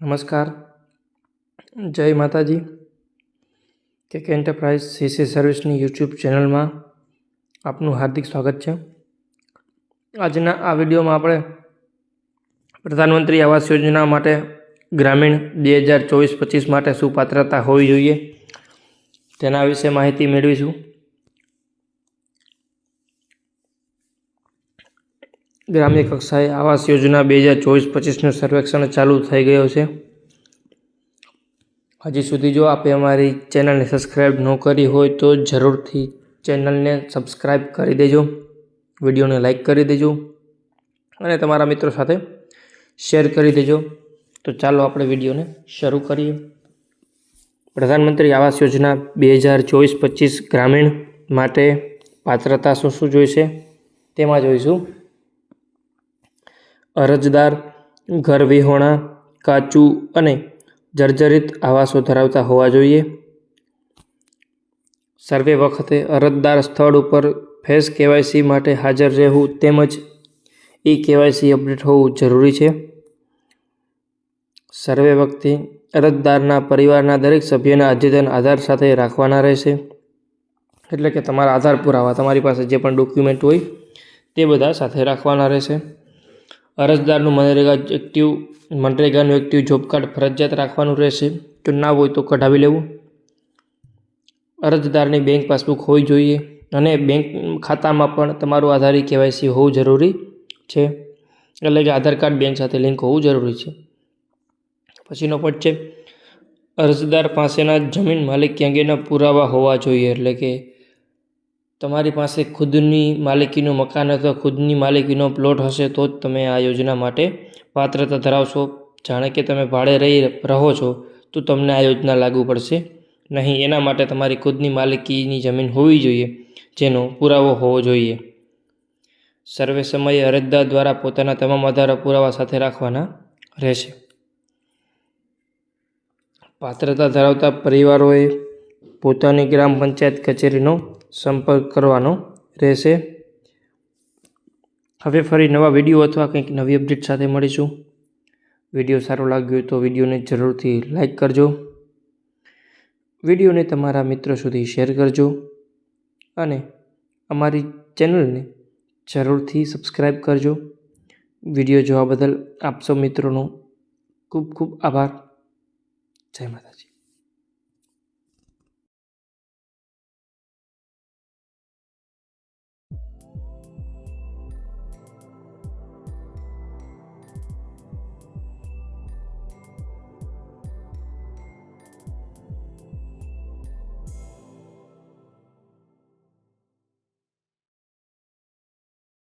નમસ્કાર. જય માતાજી. કે એન્ટરપ્રાઇઝ સીસી સર્વિસની યુટ્યુબ ચેનલમાં આપનું હાર્દિક સ્વાગત છે. આજના આ વિડીયોમાં આપણે પ્રધાનમંત્રી આવાસ યોજના માટે ગ્રામીણ બે હજાર ચોવીસ પચીસ માટે શું પાત્રતા હોવી જોઈએ. તેના વિશે માહિતી મેળવીશું. ગ્રામ્ય કક્ષાએ આવાસ યોજના બે હજાર ચોવીસ પચીસનું સર્વેક્ષણ ચાલુ થઈ ગયો છે. હજી સુધી જો આપે અમારી ચેનલને સબસ્ક્રાઈબ ન કરી હોય તો જરૂરથી ચેનલને સબસ્ક્રાઈબ કરી દેજો, વિડીયોને લાઈક કરી દેજો અને તમારા મિત્રો સાથે શેર કરી દેજો. તો ચાલો આપણે વિડીયોને શરૂ કરીએ. પ્રધાનમંત્રી આવાસ યોજના બે હજાર ચોવીસ પચીસ ગ્રામીણ માટે પાત્રતા શું શું જોઈશે? તેમાં જોઈશું. અરજદાર ઘર વિહોણા કાચું અને જર્જરિત આવાસો ધરાવતા હોવા જોઈએ. સર્વે વખતે અરજદાર સ્થળ ઉપર ફેસ કેવાયસી માટે હાજર રહેવું તેમજ ઈ કેવાયસી અપડેટ હોવું જરૂરી છે. સર્વે વખતે અરજદારના પરિવારના દરેક સભ્યના અદ્યતન આધાર સાથે રાખવાના રહેશે. એટલે કે તમારા આધાર પુરાવા તમારી પાસે જે પણ ડોક્યુમેન્ટ હોય તે બધા સાથે રાખવાના રહેશે. અરજદારનું મનરેગા એક્ટિવ મનરેગાનું એક્ટિવ જોબ કાર્ડ ફરજિયાત રાખવાનું રહેશે. જો ના હોય તો કઢાવી લેવું. અરજદારની બેંક પાસબુક હોવી જોઈએ અને બેંક ખાતામાં પણ તમારું આધારી કેવાયસી હોવું જરૂરી છે. એટલે કે આધાર કાર્ડ બેંક સાથે લિંક હોવું જરૂરી છે. પછીનો પટ છે. અરજદાર પાસેના જમીન માલિકી અંગેના પુરાવા હોવા જોઈએ. એટલે કે તમારી પાસે ખુદની માલિકીનું મકાન અથવા ખુદની માલિકીનો પ્લોટ હશે તો જ તમે આ યોજના માટે પાત્રતા ધરાવશો. જાણે કે તમે ભાડે રહી રહો છો, તો તમને આ યોજના લાગુ પડશે. નહીં, એના માટે તમારી ખુદની માલિકીની જમીન હોવી જોઈએ, જેનો પુરાવો હોવો જોઈએ. સર્વે સમયે અરજદાર દ્વારા પોતાના તમામ આધારો પુરાવા સાથે રાખવાના રહેશે. પાત્રતા ધરાવતા પરિવારોએ પોતાની ગ્રામ પંચાયત કચેરીનો સંપર્ક કરવાનો રહેશે. હવે ફરી નવા વીડિયો અથવા કંઈક નવી અપડેટ સાથે મળીશું. વીડિયો સારો લાગ્યો તો વિડીયોને જરૂરથી લાઈક કરજો. વિડીયોને તમારા મિત્રો સુધી શેર કરજો. અને અમારી ચેનલને જરૂરથી સબસ્ક્રાઈબ કરજો. વીડિયો જોવા બદલ આપ સૌ મિત્રોનો ખૂબ ખૂબ આભાર. જય માતાજી.